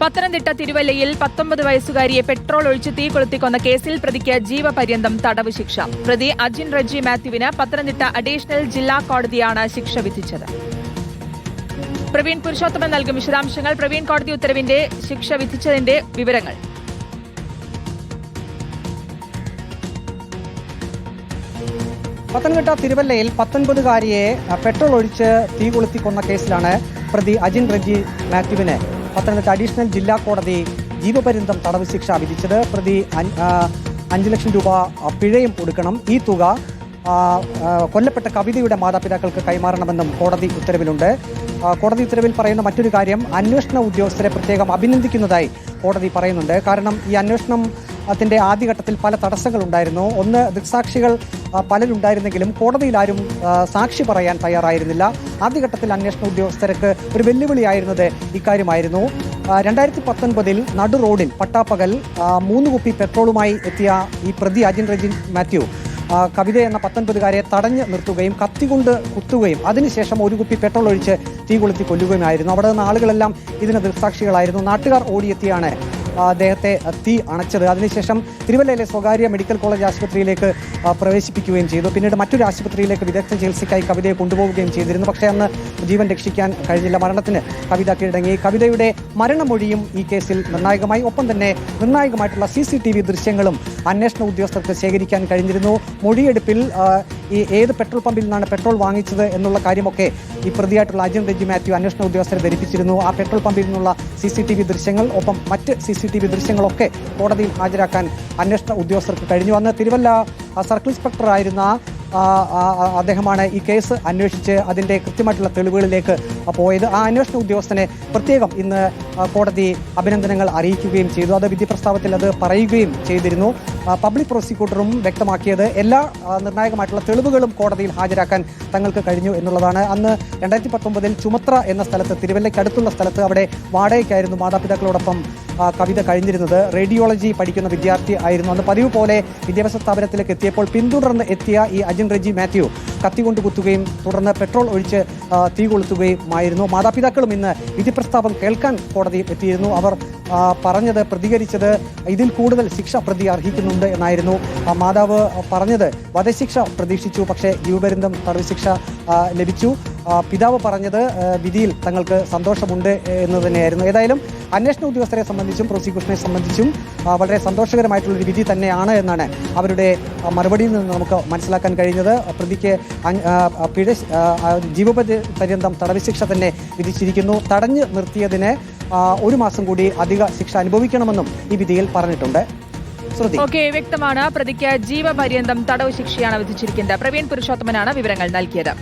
പത്തനംതിട്ട തിരുവല്ലയിൽ പത്തൊമ്പത് വയസ്സുകാരിയെ പെട്രോൾ ഒഴിച്ച് തീ കൊളുത്തിക്കൊന്ന കേസിൽ പ്രതിക്ക് ജീവപര്യന്തം തടവ് ശിക്ഷ. പ്രതി അജിൻ റജി മാത്യുവിന് പത്തനംതിട്ട അഡീഷണൽ ജില്ലാ കോടതിയാണ് ശിക്ഷ വിധിച്ചത്. പ്രവീൺ പുരുഷോത്തമൻ നൽകും വിശദാംശങ്ങൾ. പ്രവീൺ കോടതി ഉത്തരവിന്റെ ശിക്ഷ വിധിച്ചതിന്റെ വിവരങ്ങൾ. പത്തനംതിട്ട തിരുവല്ലയിൽ പത്തൊൻപതുകാരിയെ പെട്രോൾ ഒഴിച്ച് തീ കൊളുത്തിക്കൊന്ന കേസിലാണ് പ്രതി അജിൻ റജി മാത്യുവിന് പത്തനംതിട്ട അഡീഷണൽ ജില്ലാ കോടതി ജീവപര്യന്തം തടവ് ശിക്ഷ വിധിച്ചത്. പ്രതി അഞ്ച് ലക്ഷം രൂപ പിഴയും കൊടുക്കണം. ഈ തുക കൊല്ലപ്പെട്ട കവിതയുടെ മാതാപിതാക്കൾക്ക് കൈമാറണമെന്നും കോടതി ഉത്തരവിലുണ്ട്. കോടതി ഉത്തരവിൽ പറയുന്ന മറ്റൊരു കാര്യം അന്വേഷണ ഉദ്യോഗസ്ഥരെ പ്രത്യേകം അഭിനന്ദിക്കുന്നതായി കോടതി പറയുന്നുണ്ട്. കാരണം ഈ അന്വേഷണം അതിന്റെ ആദ്യഘട്ടത്തിൽ പല തടസ്സങ്ങളുണ്ടായിരുന്നു. ഒന്ന് ദൃക്സാക്ഷികൾ പലരുണ്ടായിരുന്നെങ്കിലും കോടതിയിൽ ആരും സാക്ഷി പറയാൻ തയ്യാറായിരുന്നില്ല. ആദ്യഘട്ടത്തിൽ അന്വേഷണ ഉദ്യോഗസ്ഥർക്ക് ഒരു വെല്ലുവിളിയായിരുന്നത് ഇക്കാര്യമായിരുന്നു. രണ്ടായിരത്തി പത്തൊൻപതിൽ നടു റോഡിൽ പട്ടാപ്പകൽ മൂന്ന് കുപ്പി പെട്രോളുമായി എത്തിയ ഈ പ്രതി അജിൻ റജിൻ മാത്യു കവിത എന്ന പത്തൊൻപതുകാരെ തടഞ്ഞു നിർത്തുകയും കത്തികൊണ്ട് കുത്തുകയും അതിനുശേഷം ഒരു കുപ്പി പെട്രോൾ ഒഴിച്ച് തീ കൊളുത്തി കൊല്ലുകയുമായിരുന്നു. അവിടെ നിന്ന് ആളുകളെല്ലാം ഇതിന് ദൃക്സാക്ഷികളായിരുന്നു. നാട്ടുകാർ ഓടിയെത്തിയാണ് അദ്ദേഹത്തെ തീ അണച്ചത്. അതിനുശേഷം തിരുവല്ലയിലെ സ്വകാര്യ മെഡിക്കൽ കോളേജ് ആശുപത്രിയിലേക്ക് പ്രവേശിപ്പിക്കുകയും ചെയ്തു. പിന്നീട് മറ്റൊരു ആശുപത്രിയിലേക്ക് വിദഗ്ധ ചികിത്സയ്ക്കായി കവിതയെ കൊണ്ടുപോവുകയും ചെയ്തിരുന്നു. പക്ഷേ അന്ന് ജീവൻ രക്ഷിക്കാൻ കഴിഞ്ഞില്ല. മരണത്തിന് കവിത കീഴടങ്ങി. കവിതയുടെ മരണമൊഴിയും ഈ കേസിൽ നിർണായകമായി. ഒപ്പം തന്നെ നിർണായകമായിട്ടുള്ള സി ദൃശ്യങ്ങളും അന്വേഷണ ഉദ്യോഗസ്ഥർക്ക് ശേഖരിക്കാൻ കഴിഞ്ഞിരുന്നു. മൊഴിയെടുപ്പിൽ ഈ ഏത് പെട്രോൾ പമ്പിൽ നിന്നാണ് പെട്രോൾ വാങ്ങിച്ചത് എന്നുള്ള കാര്യമൊക്കെ ഈ പ്രതിയായിട്ടുള്ള അജിൻ റെജി മാത്യു അന്വേഷണ ഉദ്യോഗസ്ഥരെ ധരിപ്പിച്ചിരുന്നു. ആ പെട്രോൾ പമ്പിൽ നിന്നുള്ള സി സി ടി വി ദൃശ്യങ്ങൾ ഒപ്പം മറ്റ് സി സി ടി വി ദൃശ്യങ്ങളൊക്കെ കോടതിയിൽ ഹാജരാക്കാൻ അന്വേഷണ ഉദ്യോഗസ്ഥർക്ക് കഴിഞ്ഞു. അന്ന് തിരുവല്ല സർക്കിൾ ഇൻസ്പെക്ടർ ആയിരുന്ന അദ്ദേഹമാണ് ഈ കേസ് അന്വേഷിച്ച് അതിന്റെ കൃത്യമായിട്ടുള്ള തെളിവുകളിലേക്ക് പോയത്. ആ അന്വേഷണ ഉദ്യോഗസ്ഥനെ പ്രത്യേകം ഇന്ന് കോടതി അഭിനന്ദനങ്ങൾ അറിയിക്കുകയും ചെയ്തു. അത് വിധി പ്രസ്താവത്തിൽ അത് പറയുകയും ചെയ്തിരുന്നു. പബ്ലിക് പ്രോസിക്യൂട്ടറും വ്യക്തമാക്കിയത് എല്ലാ നിർണായകമായിട്ടുള്ള തെളിവുകളും കോടതിയിൽ ഹാജരാക്കാൻ തങ്ങൾക്ക് കഴിഞ്ഞു എന്നുള്ളതാണ്. അന്ന് രണ്ടായിരത്തി പത്തൊമ്പതിൽ ചുമത്ര എന്ന സ്ഥലത്ത് തിരുവല്ലയ്ക്ക് അടുത്തുള്ള സ്ഥലത്ത് അവിടെ വാടകയ്ക്കായിരുന്നു മാതാപിതാക്കളോടൊപ്പം കവിത കഴിഞ്ഞിരുന്നത്. റേഡിയോളജി പഠിക്കുന്ന വിദ്യാർത്ഥി ആയിരുന്നു. അന്ന് പതിവ് പോലെ വിദ്യാഭ്യാസ സ്ഥാപനത്തിലേക്ക് എത്തിയപ്പോൾ പിന്തുടർന്ന് എത്തിയ ഈ അജിൻ റെജി മാത്യു കത്തികൊണ്ട് കുത്തുകയും തുടർന്ന് പെട്രോൾ ഒഴിച്ച് തീ കൊളുത്തുകയുമായിരുന്നു. മാതാപിതാക്കളും ഇന്ന് വിധി പ്രസ്താവം കേൾക്കാൻ കോടതിയിൽ എത്തിയിരുന്നു. അവർ പറഞ്ഞത് പ്രതികരിച്ചത് ഇതിൽ കൂടുതൽ ശിക്ഷ പ്രതി അർഹിക്കുന്നുണ്ട് എന്നായിരുന്നു. മാതാവ് പറഞ്ഞത് വധശിക്ഷ പ്രതീക്ഷിച്ചു പക്ഷേ ജീവപര്യന്തം തടവ് ശിക്ഷ ലഭിച്ചു. പിതാവ് പറഞ്ഞത് വിധിയിൽ തങ്ങൾക്ക് സന്തോഷമുണ്ട് എന്ന് തന്നെയായിരുന്നു. ഏതായാലും അന്വേഷണ ഉദ്യോഗസ്ഥരെ സംബന്ധിച്ചും പ്രോസിക്യൂഷനെ സംബന്ധിച്ചും വളരെ സന്തോഷകരമായിട്ടുള്ളൊരു വിധി തന്നെയാണ് എന്നാണ് അവരുടെ മറുപടിയിൽ നിന്ന് നമുക്ക് മനസ്സിലാക്കാൻ കഴിഞ്ഞത്. പ്രതിക്ക് പിഴ ജീവപര്യ പര്യന്തം തടവ് ശിക്ഷ തന്നെ വിധിച്ചിരിക്കുന്നു. തടഞ്ഞു നിർത്തിയതിന് ഒരു മാസം കൂടി അധിക ശിക്ഷ അനുഭവിക്കണമെന്നും ഈ വിധിയിൽ പറഞ്ഞിട്ടുണ്ട്. ഓക്കെ വ്യക്തമാണ്. പ്രതിക്ക് ജീവപര്യന്തം തടവ് ശിക്ഷയാണ് വിധിച്ചിരിക്കുന്നത്. പ്രവീൺ പുരുഷോത്തമനാണ് വിവരങ്ങൾ നൽകിയത്.